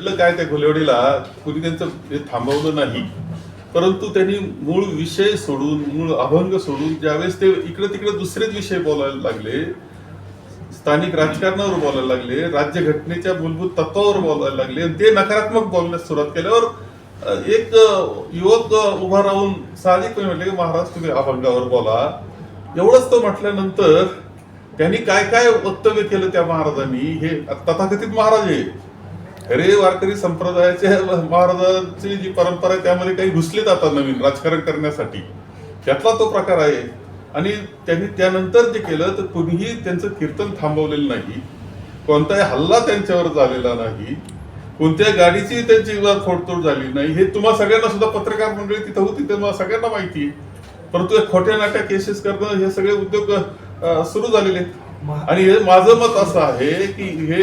घडलं काय त्या घोलेवाडीला कुणी त्यांचं हे थांबवलं नाही. परंतु त्यांनी मूळ विषय सोडून मूळ अभंग सोडून ज्यावेळेस ते इकडे तिकडे दुसरेच विषय बोलायला लागले स्थानिक राजकारणावर बोलायला लागले राज्यघटनेच्या मूलभूत तत्वावर बोलायला लागले आणि ते नकारात्मक बोलण्यास सुरुवात केल्यावर एक युवक उभा राहून साहजिकपणे म्हटले की महाराज तुम्ही अभंगावर बोला. एवढंच तो म्हटल्यानंतर त्यांनी काय काय वक्तव्य केलं त्या महाराजांनी हे तथाकथित महाराज आहे खरे वारकरी संप्रदायाच्या महाराजांची जी परंपरा आहे त्यामध्ये काही घुसले जातात नवीन राजकारण करण्यासाठी. त्यातला तो प्रकार आहे. आणि त्यांनी त्यानंतर जे केलं तर कुणीही त्यांचं कीर्तन थांबवलेलं नाही. कोणताही हल्ला त्यांच्यावर झालेला नाही. कोणत्या गाडीची त्यांची फोडतोड झाली नाही. हे तुम्हा सगळ्यांना सुद्धा पत्रकार मंडळी तिथं होती तुम्हाला सगळ्यांना माहिती आहे. परंतु हे खोट्या नाट्या केसेस करणं हे सगळे उद्योग सुरू झालेले आहेत. आणि हे माझं मत असं आहे की हे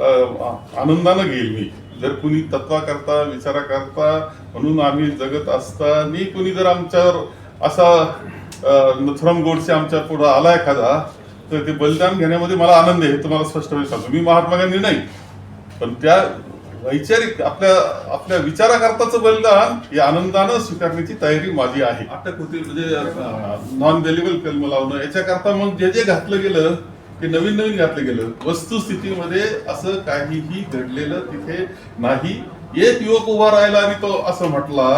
आनंदानं घेईल मी. जर कुणी तत्वा करता विचारा करता म्हणून आम्ही जगत असताना कुणी जर आमच्यावर असा नथुराम गोडसे आमच्या पुढं आला एखादा तर ते बलिदान घेण्यामध्ये मला आनंद आहे हे तुम्हाला स्पष्टपणे सांगतो. मी महात्मा गांधी नाही. पण त्या वैचारिक आपल्या आपल्या विचाराकरताचं बलिदान हे आनंदानं स्वीकारण्याची तयारी माझी आहे. अटक होती म्हणजे नॉन व्हॅल्युबल कलम लावणं याच्याकरता मग जे जे घातलं गेलं ते नवीन नवीन घातलं गेलं. वस्तुस्थितीमध्ये असं काहीही घडलेलं तिथे नाही. एक युवक उभा राहिला आणि तो असं म्हटला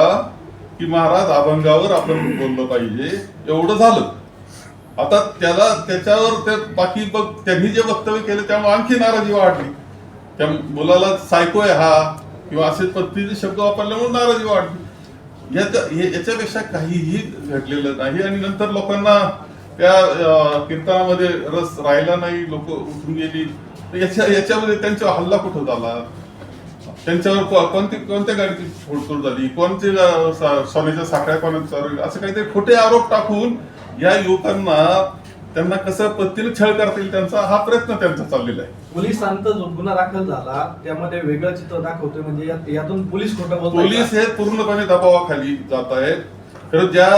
की महाराज अभंगावर आपण बोललं पाहिजे. एवढं झालं. आता त्याला त्याच्यावर ते बाकी बघ त्यांनी जे वक्तव्य केलं त्यामुळे आणखी नाराजी वाढली. त्या मुलाला सायको आहे हा किंवा असे पद्धतीचे शब्द वापरल्यामुळे नाराजी वाढली. याच्या याच्यापेक्षा काहीही घडलेलं नाही आणि नंतर लोकांना त्या कीर्तनामध्ये रस राहिला नाही लोक उठून गेली. याच्या याच्यामध्ये त्यांच्यावर हल्ला कुठं झाला? त्यांच्यावर कोणती कोणत्या गाडीची फोडतोड झाली? कोणते सोन्याच्या साखळ्या कोणाच्या असं काहीतरी खोटे आरोप टाकून या युवकांना त्यांना कसं पद्धतीने छळ करता येईल त्यांचा हा प्रयत्न त्यांचा चाललेला आहे. पोलिसांचा जो गुन्हा दाखल झाला त्यामध्ये वेगळं चित्र दाखवतोय म्हणजे यात- यातून पोलीस खोटं पोलीस हे पूर्णपणे दबावाखाली जात आहेत. तर ज्या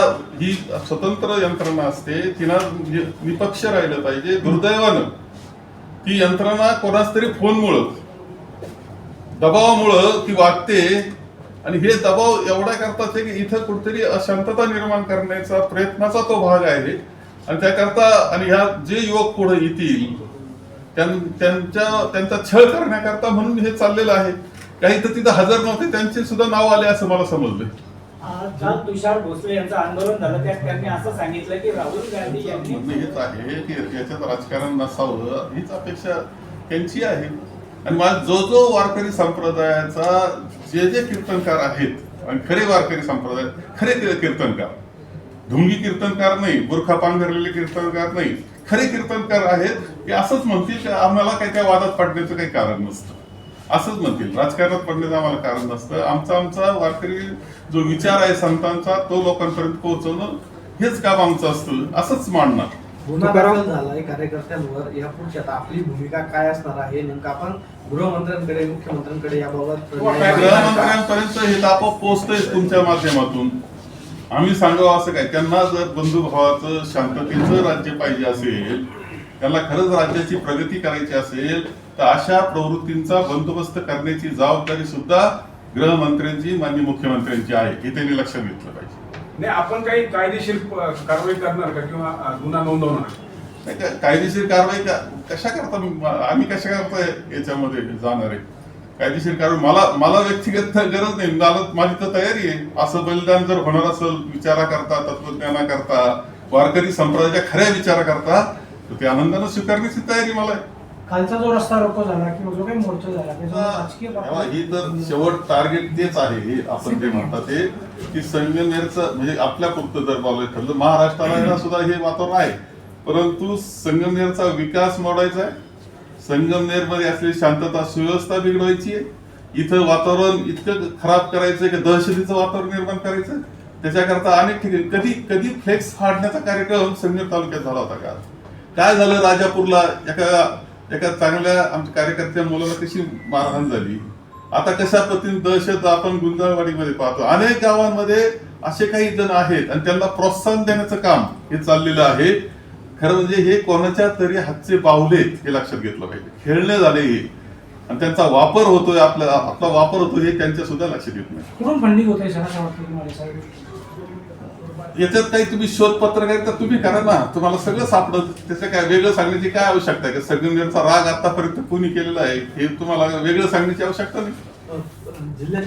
ही स्वतंत्र यंत्रणा असते तिला निपक्ष राहिलं पाहिजे. दुर्दैवानं ती यंत्रणा कोणाच तरी फोनमुळं दबावामुळं ती वागते आणि हे दबाव एवढा करतात की इथं कुठेतरी अशांतता निर्माण करण्याचा प्रयत्नाचा तो भाग आहे. आणि त्याकरता आणि ह्या जे युवक पुढे येतील त्यांच्या त्यांचा छळ करण्याकरता म्हणून हे चाललेलं आहे. काही तर तिथं हजर नव्हते त्यांचे सुद्धा नाव आले असं मला समजलं. काल तुषार भोसले यांचं आंदोलन झालं त्यात त्यांनी असं सांगितलं की राहुल गांधी यांनी म्हणणं हेच आहे की याच्यात राजकारण नसावं हीच अपेक्षा त्यांची आहे. आणि माझा जो जो वारकरी संप्रदायाचा जे जे कीर्तनकार आहेत आणि खरे वारकरी संप्रदाय खरे की- कीर्तनकार. ढुंगी कीर्तनकार नाही बुरखा पांघरलेले कीर्तनकार नाही खरे कीर्तनकार आहेत की असंच म्हणतील की आम्हाला काही त्या वादात पडण्याचं काही कारण नसतं. असंच म्हणतील. राजकारणात पडण्याचं आम्हाला कारण नसतं. आमचा आमचा वारकरी जो विचार आहे संतांचा तो लोकांपर्यंत पोहोचवणं हेच काम आमचं असतं. असंच मांडणार. गुन्हा दाखल झालाय कार्यकर्त्यांवर. या पुढची आता आपली भूमिका काय असणार आहे? नेमकं आपण गृहमंत्र्यांकडे मुख्यमंत्र्यांकडे याबाबत गृहमंत्र्यांपर्यंत हे आपोआप पोहोचतंय तुमच्या माध्यमातून. आम्ही सांगावं असं काय? त्यांना जर बंधुभावाचं शांततेचं राज्य पाहिजे असेल त्यांना खरंच राज्याची प्रगती करायची असेल तर अशा प्रवृत्तींचा बंदोबस्त करण्याची जबाबदारी सुद्धा गृहमंत्र्यांची माननीय मुख्यमंत्र्यांची आहे हे त्यांनी लक्षात घेतलं पाहिजे. नाही आपण काही कायदेशीर कारवाई करणार का किंवा गुन्हा नोंदवणार? कायदेशीर कारवाई का कशा करता आम्ही कशा करता याच्यामध्ये जाणार आहे? कायदेशीर कारवाई मला मला व्यक्तिगत गरज नाही मला माझी तर तयारी आहे. असं बलिदान जर होणार असेल विचारा करता तत्वज्ञानाकरता वारकरी संप्रदायाच्या खऱ्या विचारा करता तर ते आनंदानं स्वीकारण्याची तयारी मला आहे. कालचा जो रस्ता रोको झाला किंवा जो काही मोर्चा झाला राजकीय तेव्हा ही तर शेवट टार्गेट तेच आहे हे आपण जे म्हणतात ते की संगमनेरचं म्हणजे आपल्या पुरतं जर बोलायचं ठरलं. महाराष्ट्राला सुद्धा हे वातावरण आहे. परंतु संगमनेरचा विकास मोडायचा आहे. संगमनेरमध्ये असलेली शांतता सुव्यवस्था बिघडवायची आहे. इथं वातावरण इतकं खराब करायचं की दहशतीचं वातावरण निर्माण करायचं त्याच्याकरता अनेक ठिकाणी कधी कधी फ्लेक्स फाडण्याचा कार्यक्रम संगमेर तालुक्यात झाला होता का काय झालं राजापूरला? एका एका चांगल्या आमच्या कार्यकर्त्या मुलाला कशी मारहाण झाली? आता कशा पद्धतीने दहशत आपण गुंजाळवाडीमध्ये पाहतो? अनेक गावांमध्ये असे काही जण आहेत आणि त्यांना प्रोत्साहन देण्याचं काम हे चाललेलं आहे. खरं म्हणजे हे कोणाच्या तरी हातचे बाहुलेत हे लक्षात घेतलं पाहिजे. खेळणे झाले हे. आणि त्यांचा वापर होतोय आपला आपला वापर होतोय हे त्यांच्या सुद्धा लक्षात येत नाही कुठून फंडिंग होतंय सर असं वाटतं तुम्हाला साहेब याच्यात काही तुम्ही शोध पत्रकार तर तुम्ही करा ना. तुम्हाला सगळं सापडत. त्याचं काय वेगळं सांगण्याची काय आवश्यकता आहे? का संगमनेरचा राग आतापर्यंत कोणी केलेला आहे? हे तुम्हाला वेगळं सांगण्याची आवश्यकता नाही? जिल्ह्यात